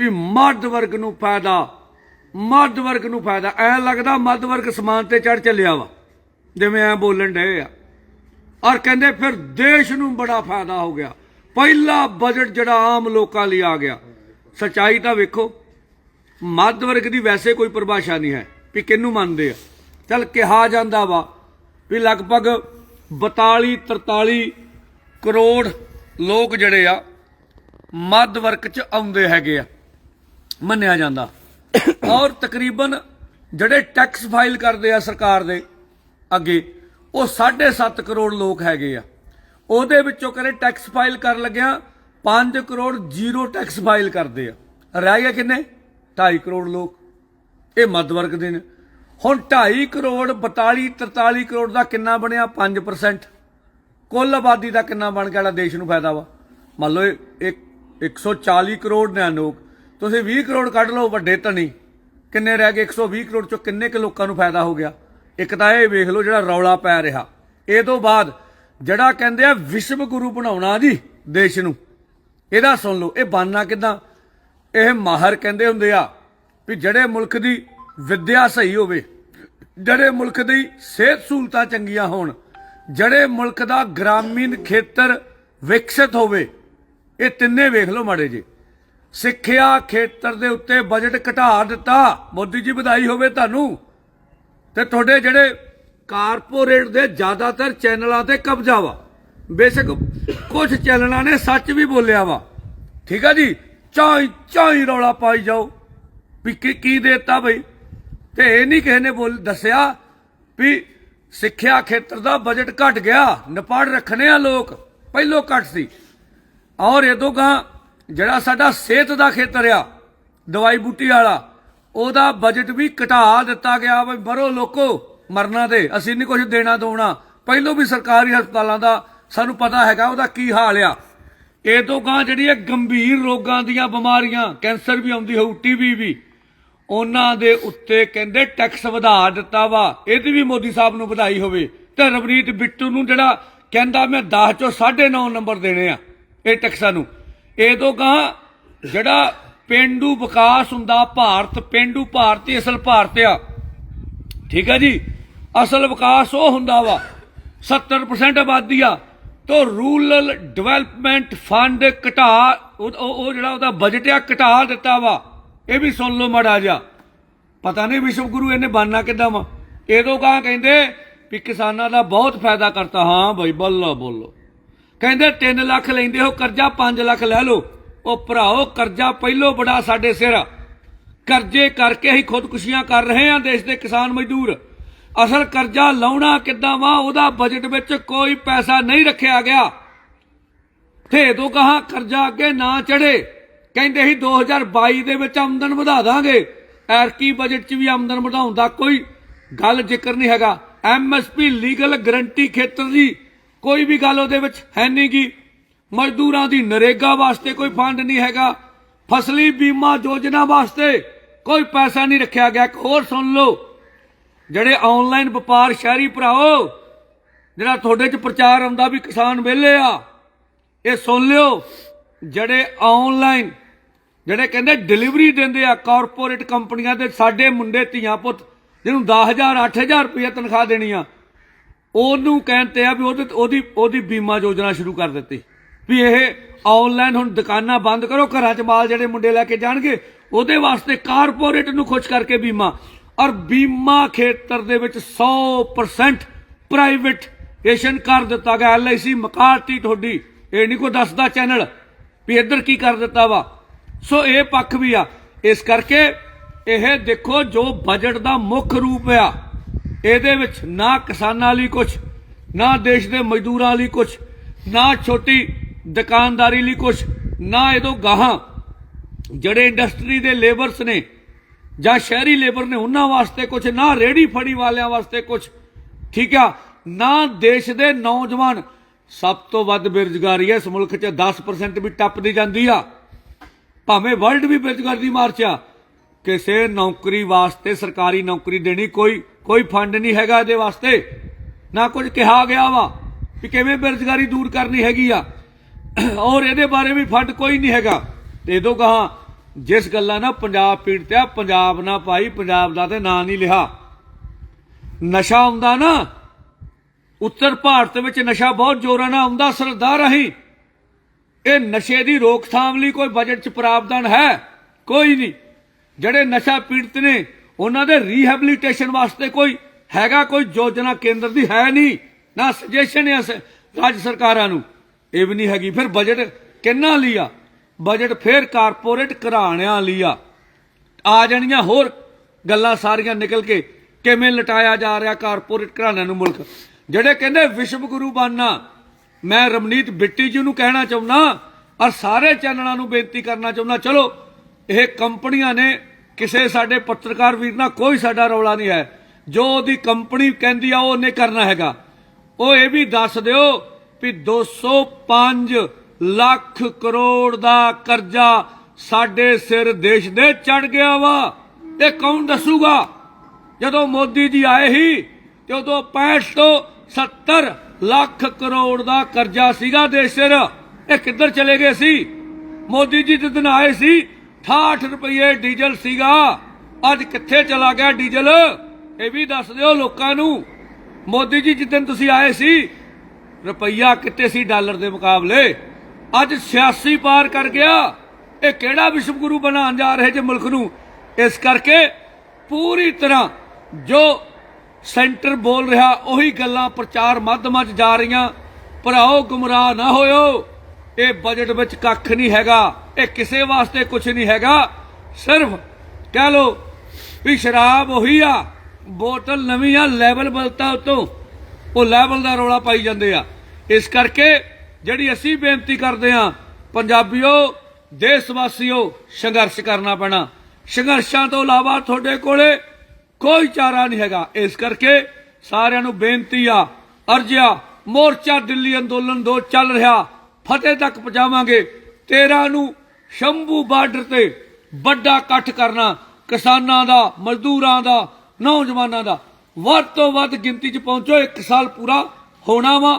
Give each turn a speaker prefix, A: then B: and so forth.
A: ਵੀ ਮੱਧ ਵਰਗ ਨੂੰ ਫਾਇਦਾ, ਮੱਧ ਵਰਗ ਨੂੰ ਫਾਇਦਾ। ਐ ਲੱਗਦਾ ਮੱਧ ਵਰਗ ਸਮਾਨ ਤੇ ਚੜ ਚੱਲਿਆ ਵਾ। ਜਿਵੇਂ ਐ ਬੋਲਣ ਡਏ ਆ। ਔਰ ਕਹਿੰਦੇ ਫਿਰ ਦੇਸ਼ ਨੂੰ ਬੜਾ ਫਾਇਦਾ ਹੋ ਗਿਆ। ਪਹਿਲਾ ਬਜਟ ਜਿਹੜਾ ਆਮ ਲੋਕਾਂ ਲਈ ਆ ਗਿਆ। ਸਚਾਈ ਤਾਂ ਵੇਖੋ, ਮੱਧ ਵਰਗ ਦੀ ਵੈਸੇ ਕੋਈ ਪਰਿਭਾਸ਼ਾ ਨਹੀਂ ਹੈ ਵੀ ਕਿਹਨੂੰ ਮੰਨਦੇ ਆ। ਚਲ ਕਿਹਾ ਜਾਂਦਾ ਵਾ ਵੀ ਲਗਭਗ 42 43 ਕਰੋੜ ਲੋਕ ਜਿਹੜੇ ਆ, ਮੱਧ ਵਰਗ ਚ ਆਉਂਦੇ ਹੈਗੇ ਆ। ਮੰਨਿਆ ਜਾਂਦਾ। ਔਰ ਤਕਰੀਬਨ ਜਿਹੜੇ ਟੈਕਸ ਫਾਈਲ ਕਰਦੇ ਆ ਸਰਕਾਰ ਦੇ ਅੱਗੇ, ਉਹ 7.5 ਕਰੋੜ ਲੋਕ ਹੈਗੇ ਆ। ਉਹਦੇ ਵਿੱਚੋਂ ਕਰੇ ਟੈਕਸ ਫਾਈਲ ਕਰਨ ਲੱਗਿਆ 5 ਕਰੋੜ ਜ਼ੀਰੋ ਟੈਕਸ ਫਾਈਲ ਕਰਦੇ ਆ। ਰਹਿ ਗਏ ਕਿੰਨੇ? 2.5 ਕਰੋੜ ਲੋਕ। ਇਹ ਮੱਧ ਵਰਗ ਦੇ ਨੇ। ਹੁਣ 2.5 ਕਰੋੜ 42 43 ਕਰੋੜ ਦਾ ਕਿੰਨਾ ਬਣਿਆ? 5% ਕੁੱਲ ਆਬਾਦੀ ਦਾ ਕਿੰਨਾ ਬਣ ਗਿਆ? ਜਿਹੜਾ ਦੇਸ਼ ਨੂੰ ਫਾਇਦਾ ਵਾ। ਮੰਨ ਲਓ ਇਹ ਇੱਕ 140 ਕਰੋੜ ਨੇ ਲੋਕ। ਤੁਸੀਂ 20 ਕਰੋੜ ਕੱਢ ਲਓ, ਵੱਡੇ ਧਨੀ ਕਿੰਨੇ ਰਹਿ ਗਏ? 120 ਕਰੋੜ ਚੋਂ ਕਿੰਨੇ ਕੁ ਲੋਕਾਂ ਨੂੰ ਫਾਇਦਾ ਹੋ ਗਿਆ? ਇੱਕ ਤਾਂ ਇਹ ਵੇਖ ਲਓ ਜਿਹੜਾ ਰੌਲਾ ਪੈ ਰਿਹਾ। ਇਹ ਤੋਂ ਬਾਅਦ ਜਿਹੜਾ ਕਹਿੰਦੇ ਆ ਵਿਸ਼ਵ ਗੁਰੂ ਬਣਾਉਣਾ ਜੀ, ਦੇਸ਼ ਨੂੰ, ਇਹਦਾ ਸੁਣ ਲਓ, ਇਹ ਬਾਨਾ ਕਿਦਾਂ? ਇਹ ਮਾਹਰ ਕਹਿੰਦੇ ਹੁੰਦੇ ਆ ਵੀ ਜਿਹੜੇ ਮੁਲਕ ਦੀ ਵਿੱਦਿਆ ਸਹੀ ਹੋਵੇ, ਜਿਹੜੇ ਮੁਲਕ ਦੀ ਸਿਹਤ ਸਹੂਲਤਾਂ ਚੰਗੀਆਂ ਹੋਣ, ਜਿਹੜੇ ਮੁਲਕ ਦਾ ਗ੍ਰਾਮੀਣ ਖੇਤਰ ਵਿਕਸਿਤ ਹੋਵੇ, ਇਹ ਤਿੰਨੇ ਵੇਖ ਲਓ ਮਾੜੇ ਜੀ ਸਿੱਖਿਆ ਖੇਤਰ ਦੇ ਉੱਤੇ ਬਜਟ ਘਟਾ ਦਿੱਤਾ। ਮੋਦੀ ਜੀ, ਵਧਾਈ ਹੋਵੇ ਤੁਹਾਨੂੰ। ਤੇ ਤੁਹਾਡੇ ਜਿਹੜੇ ਕਾਰਪੋਰੇਟ ਦੇ ਜ਼ਿਆਦਾਤਰ ਚੈਨਲਾਂ ਤੇ ਕਬਜ਼ਾ ਵਾ। ਬੇਸ਼ੱਕ ਕੁਝ ਚੈਨਲਾਂ ਨੇ ਸੱਚ ਵੀ ਬੋਲਿਆ ਵਾ। ਠੀਕ ਆ ਜੀ? ਚਾਈ ਚਾਈ ਰੌਲਾ ਪਾਈ ਜਾਓ। ਵੀ ਕੀ ਕੀ ਦੇਤਾ ਬਈ? ਤੇ ਇਹ ਨਹੀਂ ਕਿਸੇ ਨੇ ਬੋਲ, ਦੱਸਿਆ ਵੀ ਸਿੱਖਿਆ ਖੇਤਰ ਦਾ ਬਜਟ ਘਟ ਗਿਆ। ਨਪਾੜ ਰੱਖਣੇ ਆ ਲੋਕ। ਪਹਿਲੋਂ ਘਟ ਸੀ। ਔਰ ਇਦੋਂ ਗਾ ਜਿਹੜਾ ਸਾਡਾ ਸਿਹਤ ਦਾ ਖੇਤਰ ਆ, ਦਵਾਈ ਬੂਟੀ ਵਾਲਾ, ਉਹਦਾ ਬਜਟ ਵੀ ਘਟਾ ਦਿੱਤਾ ਗਿਆ ਵੀ ਮਰੋ ਲੋਕੋ ਮਰਨਾ ਤੇ, ਅਸੀਂ ਨਹੀਂ ਕੁਝ ਦੇਣਾ ਦੋਣਾ। ਪਹਿਲੋਂ ਵੀ ਸਰਕਾਰੀ ਹਸਪਤਾਲਾਂ ਦਾ ਸਾਨੂੰ ਪਤਾ ਹੈਗਾ ਉਹਦਾ ਕੀ ਹਾਲ ਆ। ਇਹ ਤੋਂ ਗਾਂ ਜਿਹੜੀ ਇਹ ਗੰਭੀਰ ਰੋਗਾਂ ਦੀਆਂ ਬਿਮਾਰੀਆਂ, ਕੈਂਸਰ ਵੀ ਆਉਂਦੀ ਹੋਊ ਟੀਵੀ ਵੀ, ਉਹਨਾਂ ਦੇ ਉੱਤੇ ਕਹਿੰਦੇ ਟੈਕਸ ਵਧਾ ਦਿੱਤਾ ਵਾ। ਇਹਦੀ ਵੀ ਮੋਦੀ ਸਾਹਿਬ ਨੂੰ ਵਧਾਈ ਹੋਵੇ। ਤੇ ਰਵਨੀਤ ਬਿੱਟੂ ਨੂੰ ਜਿਹੜਾ ਕਹਿੰਦਾ ਮੈਂ 10 ਚੋਂ 9.5 ਨੰਬਰ ਦੇਣੇ ਆ, ਇਹ ਟੈਕਸਾਂ ਨੂੰ। ਇਹ ਤੋਂ ਗਾਂ ਜਿਹੜਾ ਪਿੰਡੂ ਵਿਕਾਸ ਹੁੰਦਾ, ਭਾਰਤ, ਪਿੰਡੂ ਭਾਰਤੀ ਅਸਲ ਭਾਰਤ ਆ। ਠੀਕ ਆ ਜੀ? ਅਸਲ ਵਿਕਾਸ ਉਹ ਹੁੰਦਾ ਵਾ 70% ਆਬਾਦੀ ਆ, ਤੋ ਰੂਰਲ ਡਿਵੈਲਪਮੈਂਟ ਫੰਡ ਘਟਾ, ਉਹ ਜਿਹੜਾ ਉਹਦਾ ਬਜਟ ਆ, ਘਟਾ ਦਿੱਤਾ ਵਾ। ਇਹ ਵੀ ਸੁਣ ਲਓ ਮੜਾ ਜਾ ਪਤਾ ਨਹੀਂ ਵਿਸ਼ਵ ਗੁਰੂ ਇਹਨੇ ਬਾਨਾ ਕਿੱਦਾਂ ਵਾ। ਇਹ ਇਹਦੋਂ ਕਹਾਂ ਕਹਿੰਦੇ ਵੀ ਕਿਸਾਨਾਂ ਦਾ ਬਹੁਤ ਫਾਇਦਾ ਕਰਤਾ। ਹਾਂ ਬਈ, ਬੱਲਾ ਬੋਲੋ। ਕਹਿੰਦੇ 3 ਲੱਖ ਲੈਂਦੇ ਹੋ, ਕਰਜ਼ਾ 5 ਲੱਖ ਲੈ ਲਓ। ਉਹ ਭਰਾਓ, ਕਰਜ਼ਾ ਪਹਿਲੋਂ ਬੜਾ ਸਾਡੇ ਸਿਰ ਕਰਜ਼ੇ ਕਰਕੇ ਹੀ ਖੁਦਕੁਸ਼ੀਆਂ ਕਰ ਰਹੇ ਆ ਦੇਸ਼ ਦੇ ਕਿਸਾਨ ਮਜ਼ਦੂਰ। ਅਸਲ ਕਰਜ਼ਾ ਲਾਉਣਾ ਕਿੱਦਾਂ ਵਾ, ਉਹਦਾ ਬਜਟ ਵਿੱਚ ਕੋਈ ਪੈਸਾ ਨਹੀਂ ਰੱਖਿਆ ਗਿਆ। ਤੇ ਦੋ ਕਹਾ ਕਰਜ਼ਾ ਅੱਗੇ ਨਾ ਚੜੇ ਕਹਿੰਦੇ ਸੀ 2022 ਦੇ ਵਿੱਚ ਆਮਦਨ ਵਧਾ ਦਾਂਗੇ। ਐਰਕੀ ਬਜਟ 'ਚ ਵੀ ਆਮਦਨ ਵਧਾਉਣ ਦਾ ਕੋਈ ਗੱਲ ਜ਼ਿਕਰ ਨਹੀਂ ਹੈਗਾ। ਐਮਐਸਪੀ ਲੀਗਲ ਗਰੰਟੀ ਖੇਤਰ ਦੀ ਕੋਈ ਵੀ ਗੱਲ ਉਹਦੇ ਵਿੱਚ ਹੈ ਨਹੀਂ ਗੀ ਮਜ਼ਦੂਰਾਂ ਦੀ ਨਰੇਗਾ ਵਾਸਤੇ ਕੋਈ ਫੰਡ ਨਹੀਂ ਹੈਗਾ। ਫਸਲੀ ਬੀਮਾ ਯੋਜਨਾ ਵਾਸਤੇ ਕੋਈ ਪੈਸਾ ਨਹੀਂ ਰੱਖਿਆ ਗਿਆ। ਇੱਕ ਹੋਰ ਸੁਣ ਲਓ। ਜਿਹੜੇ ਆਨਲਾਈਨ ਵਪਾਰ ਸ਼ਹਿਰੀ ਭਰਾਓ, ਜਿਹੜਾ ਤੁਹਾਡੇ 'ਚ ਪ੍ਰਚਾਰ ਆਉਂਦਾ ਵੀ ਕਿਸਾਨ ਵਿਹਲੇ ਆ, ਇਹ ਸੁਣ ਲਿਓ। ਜਿਹੜੇ ਆਨਲਾਈਨ, ਜਿਹੜੇ ਕਹਿੰਦੇ ਡਿਲੀਵਰੀ ਦਿੰਦੇ ਆ ਕਾਰਪੋਰੇਟ ਕੰਪਨੀਆਂ ਦੇ ਸਾਡੇ ਮੁੰਡੇ ਧੀਆਂ ਪੁੱਤ, ਜਿਹਨੂੰ 10000 8000 ਰੁਪਏ ਤਨਖਾਹ ਦੇਣੀ ਆ ਉਹਨੂੰ ਕਹਿੰਦੇ ਆ ਵੀ ਉਹਦੇ ਉਹਦੀ ਉਹਦੀ ਬੀਮਾ ਯੋਜਨਾ ਸ਼ੁਰੂ ਕਰ ਦਿੱਤੀ। ਵੀ ਇਹ ਆਨਲਾਈਨ ਹੁਣ ਦੁਕਾਨਾਂ ਬੰਦ ਕਰੋ, ਘਰਾਂ 'ਚ ਮਾਲ ਜਿਹੜੇ ਮੁੰਡੇ ਲੈ ਕੇ ਜਾਣਗੇ, ਉਹਦੇ ਵਾਸਤੇ ਕਾਰਪੋਰੇਟ ਨੂੰ ਖੁਸ਼ ਕਰਕੇ ਬੀਮਾ। ਔਰ ਬੀਮਾ ਖੇਤਰ ਦੇ ਵਿੱਚ 100% ਪ੍ਰਾਈਵੇਟੇਸ਼ਨ ਕਰ ਦਿੱਤਾ ਗਿਆ ਐਲਆਈਸੀ ਮਕਾਰਤੀ ਤੁਹਾਡੀ। ਇਹ ਨਹੀਂ ਕੋਈ ਦੱਸਦਾ ਚੈਨਲ ਵੀ ਇੱਧਰ ਕੀ ਕਰ ਦਿੱਤਾ ਵਾ। ਸੋ ਇਹ ਪੱਖ ਵੀ ਆ। ਇਸ ਕਰਕੇ ਇਹ ਦੇਖੋ ਜੋ ਬਜਟ ਦਾ ਮੁੱਖ ਰੂਪ ਆ ਇਹਦੇ ਵਿੱਚ ਨਾ ਕਿਸਾਨਾਂ ਲਈ ਕੁਝ ਨਾ ਦੇਸ਼ ਦੇ ਮਜ਼ਦੂਰਾਂ ਲਈ ਕੁਝ ਨਾ ਛੋਟੀ ਦੁਕਾਨਦਾਰੀ ਲਈ ਕੁਝ ਨਾ ਇਹਦੋਂ ਗਾਹਾਂ ਜਿਹੜੇ ਇੰਡਸਟਰੀ ਦੇ ਲੇਬਰਸ ਨੇ ਜਾਂ ਸ਼ਹਿਰੀ ਲੇਬਰ ਨੇ, ਉਹਨਾਂ ਵਾਸਤੇ ਕੁਝ ਨਾ ਰੇੜੀ ਫੜੀ ਵਾਲਿਆਂ ਵਾਸਤੇ ਕੁਝ ਠੀਕ ਆ? ਨਾ ਦੇਸ਼ ਦੇ ਨੌਜਵਾਨ, ਸਭ ਤੋਂ ਵੱਧ ਬੇਰੁਜ਼ਗਾਰੀ ਹੈ ਇਸ ਮੁਲਕ 'ਚ 10% ਵੀ ਟੱਪਦੀ ਜਾਂਦੀ ਆ। ਭਾਵੇਂ ਵਰਲਡ ਵੀ ਬੇਰੁਜ਼ਗਾਰੀ ਦੀ ਮਾਰਚ ਆ। ਕਿਸੇ ਨੌਕਰੀ ਵਾਸਤੇ, ਸਰਕਾਰੀ ਨੌਕਰੀ ਦੇਣੀ ਕੋਈ ਕੋਈ ਫੰਡ ਨਹੀਂ ਹੈਗਾ ਇਹਦੇ ਵਾਸਤੇ। ਨਾ ਕੁਝ ਕਿਹਾ ਗਿਆ ਵਾ ਵੀ ਕਿਵੇਂ ਬੇਰੁਜ਼ਗਾਰੀ ਦੂਰ ਕਰਨੀ ਹੈਗੀ ਆ। ਔਰ ਇਹਦੇ ਬਾਰੇ ਵੀ ਫੰਡ ਕੋਈ ਨਹੀਂ ਹੈਗਾ। ਤੇ ਇਦੋਂ ਕਹਾ ਜਿਸ ਗੱਲਾਂ ਨਾਲ ਪੰਜਾਬ ਪੀੜਤ ਆ, ਪੰਜਾਬ ਨਾ ਪਾਈ ਪੰਜਾਬ ਦਾ ਤੇ ਨਾਂ ਨਹੀਂ ਲਿਆ। ਨਸ਼ਾ ਆਉਂਦਾ ਨਾ, ਉੱਤਰ ਭਾਰਤ ਵਿੱਚ ਨਸ਼ਾ ਬਹੁਤ ਜ਼ੋਰਾਂ ਨਾਲ ਆਉਂਦਾ ਸਰਦਾਰ ਰਹੀ। ਇਹ ਨਸ਼ੇ ਦੀ ਰੋਕਥਾਮ ਲਈ ਕੋਈ ਬਜਟ 'ਚ ਪ੍ਰਾਵਧਾਨ ਹੈ, ਕੋਈ ਨਹੀਂ। ਜਿਹੜੇ ਨਸ਼ਾ ਪੀੜਤ ਨੇ, ਉਹਨਾਂ ਦੇ ਰੀਹੈਬਿਲਿਟੇਸ਼ਨ ਵਾਸਤੇ ਕੋਈ ਹੈਗਾ, ਕੋਈ ਯੋਜਨਾ ਕੇਂਦਰ ਦੀ ਹੈ ਨਹੀਂ। ਨਾ ਸੁਜੈਸ਼ਨ ਹੈ ਰਾਜ ਸਰਕਾਰਾਂ ਨੂੰ। ਇਹ ਵੀ ਨਹੀਂ ਹੈਗੀ। ਫਿਰ ਬਜਟ ਕਿੰਨਾ ਲਿਆ? ਬਜਟ ਫਿਰ ਕਾਰਪੋਰੇਟ ਘਰਾਣਿਆਂ ਲਿਆ। ਆ ਜਾਣੀਆਂ ਹੋਰ ਗੱਲਾਂ ਸਾਰੀਆਂ ਨਿਕਲ ਕੇ ਕਿਵੇਂ ਲਟਾਇਆ ਜਾ ਰਿਹਾ ਕਾਰਪੋਰੇਟ ਘਰਾਣਿਆਂ ਨੂੰ ਮੁਲਕ। ਜਿਹੜੇ ਕਹਿੰਦੇ ਵਿਸ਼ਵ ਗੁਰੂ ਬਣਨਾ। ਮੈਂ ਰਮਨੀਤ ਬਿੱਟੀ ਜੀ ਨੂੰ ਕਹਿਣਾ ਚਾਹੁੰਦਾ, ਔਰ ਸਾਰੇ ਚੈਨਲਾਂ ਨੂੰ ਬੇਨਤੀ ਕਰਨਾ ਚਾਹੁੰਦਾ, ਚਲੋ, ਇਹ ਕੰਪਨੀਆਂ ਨੇ ਕਿਸੇ ਸਾਡੇ ਪੱਤਰਕਾਰ ਵੀਰ ਨਾਲ ਕੋਈ ਸਾਡਾ ਰੌਲਾ ਨਹੀਂ ਹੈ। ਜੋ ਉਹਦੀ ਕੰਪਨੀ ਕਹਿੰਦੀ ਆ, ਉਹ ਉਹਨੇ ਕਰਨਾ ਹੈਗਾ। ਉਹ ਇਹ ਵੀ ਦੱਸ ਦਿਓ ਵੀ 205 ਲੱਖ ਕਰੋੜ ਦਾ ਕਰਜ਼ਾ ਸਾਡੇ ਸਿਰ ਦੇਸ਼ ਦੇ ਚੜ ਗਿਆ ਵਾ। ਇਹ ਕੌਣ ਦੱਸੂਗਾ? ਜਦੋਂ ਮੋਦੀ ਜੀ ਆਏ ਸੀ, ਤੇ ਉਦੋਂ 65 ਤੋਂ 70 ਲੱਖ ਕਰੋੜ ਦਾ ਕਰਜ਼ਾ ਸੀਗਾ ਦੇਸ਼ ਸਿਰ। ਇਹ ਕਿੱਧਰ ਚਲੇ ਗਏ ਸੀ? ਮੋਦੀ ਜੀ ਜਿਸ ਆਏ ਸੀ 68 ਰੁਪਏ ਡੀਜ਼ਲ ਸੀਗਾ। ਅੱਜ ਕਿੱਥੇ ਚਲਾ ਗਿਆ ਡੀਜ਼ਲ? ਇਹ ਵੀ ਦੱਸ ਦਿਓ ਲੋਕਾਂ ਨੂੰ। ਮੋਦੀ ਜੀ ਜਿੱਦਨ ਤੁਸੀਂ ਆਏ ਸੀ, ਰੁਪਈਆ ਕਿੱਥੇ ਸੀ ਡਾਲਰ ਦੇ ਮੁਕਾਬਲੇ? ਅੱਜ 86 ਪਾਰ ਕਰ ਗਿਆ। ਇਹ ਕਿਹੜਾ ਵਿਸ਼ਵ ਗੁਰੂ ਬਣਾਉਣ ਜਾ ਰਹੇ ਜੇ ਮੁਲਕ ਨੂੰ? ਇਸ ਕਰਕੇ ਪੂਰੀ ਤਰ੍ਹਾਂ ਜੋ ਸੈਂਟਰ ਬੋਲ ਰਿਹਾ, ਉਹੀ ਗੱਲਾਂ ਪ੍ਰਚਾਰ ਮਾਧਮਾਂ 'ਚ ਜਾ ਰਹੀਆਂ। ਭਰਾਓ, ਗੁੰਮਰਾਹ ਨਾ ਹੋਇਓ। ਇਹ ਬਜਟ ਵਿੱਚ ਕੱਖ ਨਹੀਂ ਹੈਗਾ, ਇਹ ਕਿਸੇ ਵਾਸਤੇ ਕੁਝ ਨਹੀਂ ਹੈਗਾ। ਸਿਰਫ ਕਹਿ ਲੋ ਵੀ ਸ਼ਰਾਬ ਉਹੀ ਆ, ਬੋਤਲ ਨਵੀਂ ਆ ਲੈਵਲ ਬਦਲਤਾ ਉਤੋਂ ਉਹ ਲੈਵਲ ਦਾ ਰੌਲਾ ਪਾਈ ਜਾਂਦੇ ਆ। ਇਸ ਕਰਕੇ ਜਿਹੜੀ ਅਸੀਂ ਬੇਨਤੀ ਕਰਦੇ ਆ ਪੰਜਾਬੀਓ ਦੇਸ਼ ਵਾਸੀਓ ਸੰਘਰਸ਼ ਕਰਨਾ ਪੈਣਾ। ਸੰਘਰਸ਼ਾਂ ਤੋਂ ਇਲਾਵਾ ਤੁਹਾਡੇ ਕੋਲੇ ਕੋਈ ਚਾਰਾ ਨਹੀਂ ਹੈਗਾ। ਇਸ ਕਰਕੇ ਸਾਰਿਆਂ ਨੂੰ ਬੇਨਤੀ ਆ, ਅਰਜ਼ਿਆ, ਮੋਰਚਾ, ਦਿੱਲੀ ਅੰਦੋਲਨ ਦੋ ਚੱਲ ਰਿਹਾ। ਫਤਿਹ ਤੱਕ ਪਹੁੰਚਾਵਾਂਗੇ। 13 ਨੂੰ ਸ਼ੰਭੂ ਬਾਰਡਰ ਤੇ ਵੱਡਾ ਇਕੱਠ ਕਰਨਾ, ਕਿਸਾਨਾਂ ਦਾ, ਮਜ਼ਦੂਰਾਂ ਦਾ, ਨੌਜਵਾਨਾਂ ਦਾ। ਵੱਧ ਤੋਂ ਵੱਧ ਗਿਣਤੀ 'ਚ ਪਹੁੰਚੋ, ਇੱਕ ਸਾਲ ਪੂਰਾ ਹੋਣਾ ਵਾ।